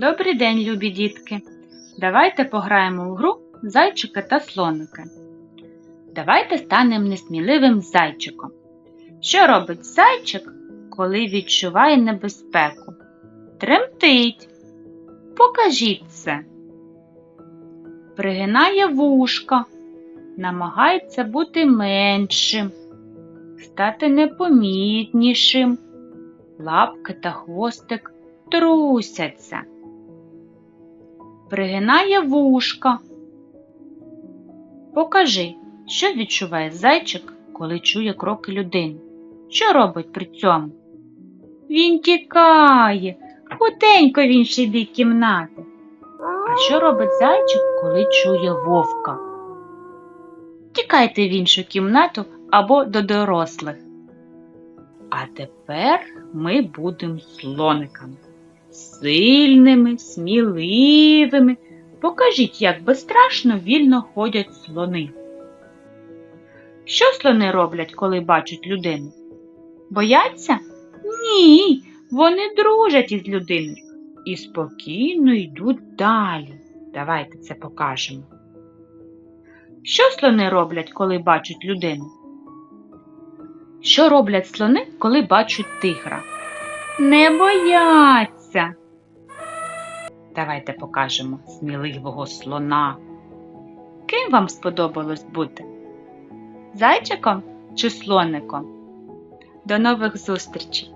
Добрий день, любі дітки! Давайте пограємо у гру зайчики та слоники. Давайте станемо несміливим зайчиком. Що робить зайчик, коли відчуває небезпеку? Тремтить. Покажіть це. Пригинає вушка, намагається бути меншим, стати непомітнішим. Лапки та хвостик трусяться. Пригинає вушка. Покажи, що відчуває зайчик, коли чує кроки людини. Що робить при цьому? Він тікає, хутенько в інший бік кімнати. А що робить зайчик, коли чує вовка? Тікайте в іншу кімнату або до дорослих. А тепер ми будемо слониками. Сильними, сміливими. Покажіть, як безстрашно вільно ходять слони. Що слони роблять, коли бачать людину? Бояться? Ні, вони дружать із людиною і спокійно йдуть далі. Давайте це покажемо. Що слони роблять, коли бачать людину? Що роблять слони, коли бачать тигра? Не бояться. Давайте покажемо сміливого слона. Ким вам сподобалось бути? Зайчиком чи слоником? До нових зустрічей!